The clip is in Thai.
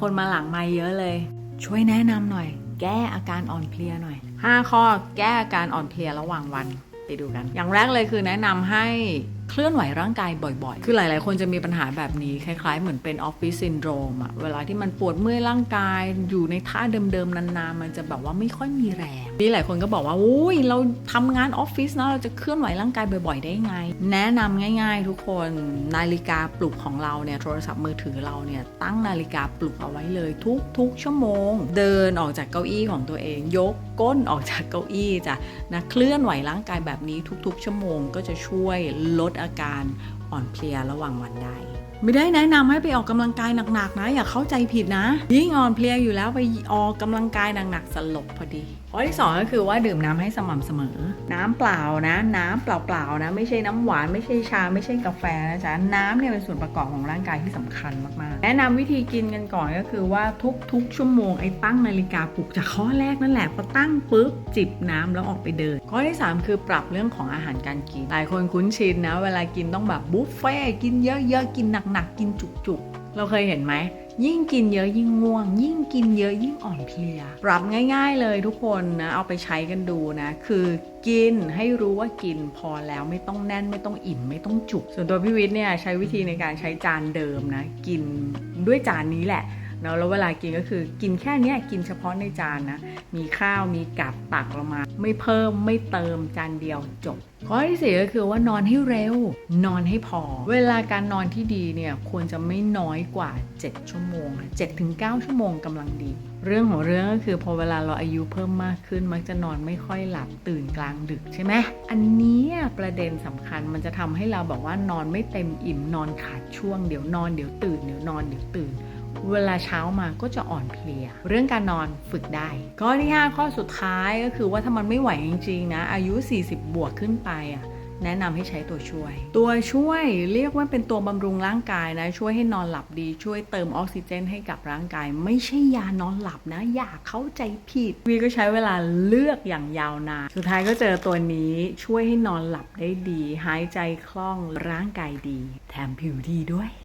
คนมาหลังไม่เยอะเลย ช่วยแนะนำหน่อย แก้อาการอ่อนเพลียหน่อย 5 ข้อแก้อาการอ่อนเพลียระหว่างวันไปดูกัน อย่างแรกเลยคือแนะนำให้ เคลื่อนไหวร่างกายบ่อยๆ คือหลาย ๆ คนจะมีปัญหาแบบนี้ คล้าย ๆ เหมือนเป็นออฟฟิศซินโดรมอะเวลาที่มันปวดเมื่อยร่างกายอยู่ในท่าเดิม ๆ นาน ๆ มันจะแบบว่าไม่ค่อยมีแรง นี่หลายคนก็บอกว่าอุ้ยเราทำงานออฟฟิศนะเราจะเคลื่อนไหวร่างกายบ่อย ๆ ได้ไง แนะนำง่าย ๆ ทุกคนนาฬิกาปลุกของเราเนี่ยโทรศัพท์มือถือเราเนี่ยตั้งนาฬิกาปลุกเอาไว้เลยทุก ๆ ชั่วโมง เดินออกจากเก้าอี้ของตัวเอง ยกก้นออกจากเก้าอี้จ้ะนะเคลื่อนไหวร่างกายแบบนี้ทุก ๆ ชั่วโมงก็จะช่วยลดอาการอ่อนเพลียระหว่างวันได้ ไม่ได้แนะนำให้ไปออกกำลังกายหนักๆนะ อย่าเข้าใจผิดนะ ยิ่งอ่อนเพลียอยู่แล้วไปออกกำลังกายหนักๆสลบพอดีข้อที่สองก็คือว่าดื่มน้ำให้สม่ำเสมอ น้ำเปล่านะ น้ำเปล่าๆนะ ไม่ใช่น้ำหวานไม่ใช่ชา ไม่ใช่กาแฟนะจ๊ะน้ำเนี่ยเป็นส่วนประกอบของร่างกายที่สำคัญมากๆ แนะนำวิธีกินกันก่อนก็คือว่าทุกๆ ชั่วโมงไอ้ตั้งนาฬิกาปลุกจากข้อแรกนั่นแหละพอตั้งปุ๊บจิบน้ำแล้วออกไปเดิน ข้อที่ 3 คือปรับเรื่องของอาหารการกิน หลายคนคุ้นชินนะ เวลากินต้องแบบบุฟเฟ่กินเยอะๆกินหนักหนักินจุกๆ เราเคยเห็นไหม ยิ่งกินเยอะยิ่งง่วง ยิ่งกินเยอะยิ่งอ่อนเพลีย ปรับง่าย ๆ เลยทุกคนนะ เอาไปใช้กันดูนะ คือกินให้รู้ว่ากินพอแล้วไม่ต้องแน่นไม่ต้องอิ่มไม่ต้องจุก ส่วนตัวพี่วิทย์เนี่ยใช้วิธีในการใช้จานเดิมนะ กินด้วยจานนี้แหละ เนาะแล้วเวลากินก็คือกินแค่นี้กินเฉพาะในจานนะ มีข้าวมีกับตักลงมา ไม่เพิ่มไม่เติมจานเดียวจบข้อที่สี่ก็คือว่านอนให้เร็ว นอนให้พอ เวลาการนอนที่ดีเนี่ยควรจะไม่น้อยกว่า 7 ชั่วโมง7ถึง9ชั่วโมงกำลังดี เรื่องของเรื่องก็คือพอเวลาเราอายุเพิ่มมากขึ้น มักจะนอนไม่ค่อยหลับตื่นกลางดึกใช่ไหมอันนี้ประเด็นสำคัญมันจะทำให้เราบอกว่านอนไม่เต็มอิ่มนอนขาดช่วงเดี๋ยวนอนเดี๋ยวตื่นเดี๋ยวนอนเดี๋ยวตื่น เวลาเช้ามาก็จะอ่อนเพลีย เรื่องการนอนฝึกได้ข้อที่ 5 ข้อสุดท้ายก็คือว่าถ้ามันไม่ไหวจริงๆนะ อายุ 40 บวกขึ้นไปอะแนะนำให้ใช้ตัวช่วย ตัวช่วยเรียกว่าเป็นตัวบำรุงร่างกายนะ ช่วยให้นอนหลับดี ช่วยเติมออกซิเจนให้กับร่างกาย ไม่ใช่ยานอนหลับนะ อย่าเข้าใจผิดวีก็ใช้เวลาเลือกอย่างยาวนาน สุดท้ายก็เจอตัวนี้ช่วยให้นอนหลับได้ดี หายใจคล่องร่างกายดี แถมผิวดีด้วย